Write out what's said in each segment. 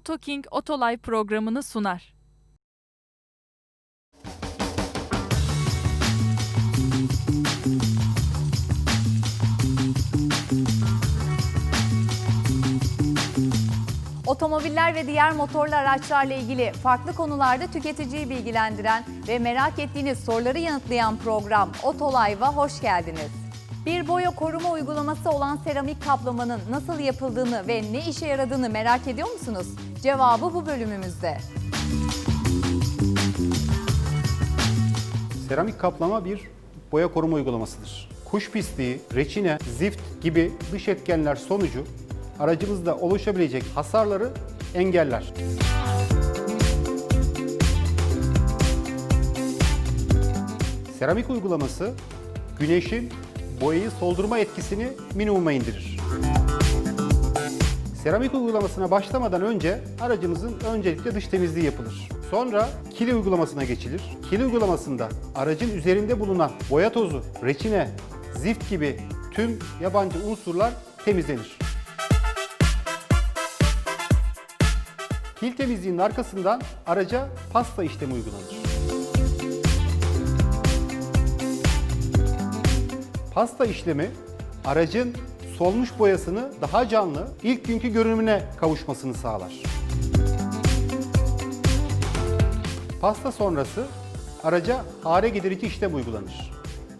AutoKing Otolay programını sunar. Otomobiller ve diğer motorlu araçlarla ilgili farklı konularda tüketiciyi bilgilendiren ve merak ettiğiniz soruları yanıtlayan program Otolive'a hoş geldiniz. Bir boya koruma uygulaması olan seramik kaplamanın nasıl yapıldığını ve ne işe yaradığını merak ediyor musunuz? Cevabı bu bölümümüzde. Seramik kaplama bir boya koruma uygulamasıdır. Kuş pisliği, reçine, zift gibi dış etkenler sonucu aracımızda oluşabilecek hasarları engeller. Seramik uygulaması güneşin boyayı soldurma etkisini minimuma indirir. Seramik uygulamasına başlamadan önce aracımızın öncelikle dış temizliği yapılır. Sonra kili uygulamasına geçilir. Kili uygulamasında aracın üzerinde bulunan boya tozu, reçine, zift gibi tüm yabancı unsurlar temizlenir. Kil temizliğinin arkasından araca pasta işlemi uygulanır. Pasta işlemi aracın solmuş boyasını daha canlı, ilk günkü görünümüne kavuşmasını sağlar. Pasta sonrası araca hare giderici işlem uygulanır.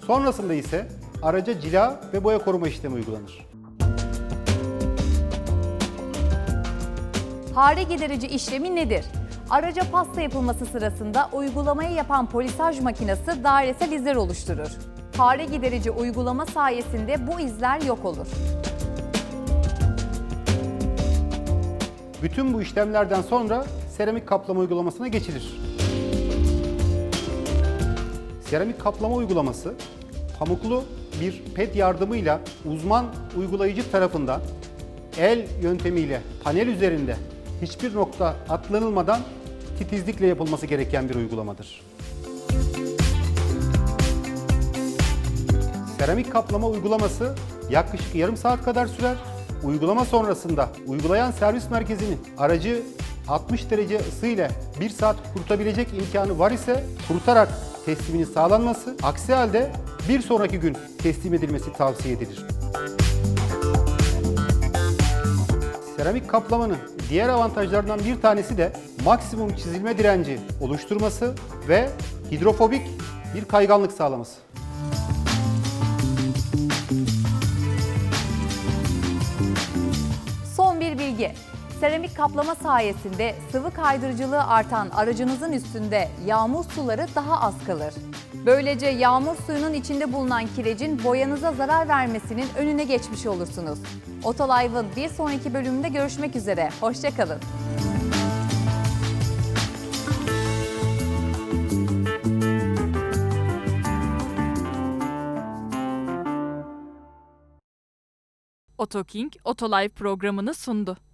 Sonrasında ise araca cila ve boya koruma işlemi uygulanır. Hare giderici işlemi nedir? Araca pasta yapılması sırasında uygulamayı yapan polisaj makinesi dairesel izler oluşturur. Hare giderici uygulama sayesinde bu izler yok olur. Bütün bu işlemlerden sonra seramik kaplama uygulamasına geçilir. Seramik kaplama uygulaması pamuklu bir pet yardımıyla uzman uygulayıcı tarafından el yöntemiyle panel üzerinde hiçbir nokta atlanılmadan titizlikle yapılması gereken bir uygulamadır. Seramik kaplama uygulaması yaklaşık yarım saat kadar sürer. Uygulama sonrasında uygulayan servis merkezinin aracı 60 derece ısı ile 1 saat kurutabilecek imkanı var ise kurutarak tesliminin sağlanması, aksi halde bir sonraki gün teslim edilmesi tavsiye edilir. Seramik kaplamanın diğer avantajlarından bir tanesi de maksimum çizilme direnci oluşturması ve hidrofobik bir kayganlık sağlaması. Bilgi. Seramik kaplama sayesinde sıvı kaydırıcılığı artan aracınızın üstünde yağmur suları daha az kalır. Böylece yağmur suyunun içinde bulunan kirecin boyanıza zarar vermesinin önüne geçmiş olursunuz. Otolive'ın bir sonraki bölümünde görüşmek üzere. Hoşçakalın. AutoKing Otolay programını sundu.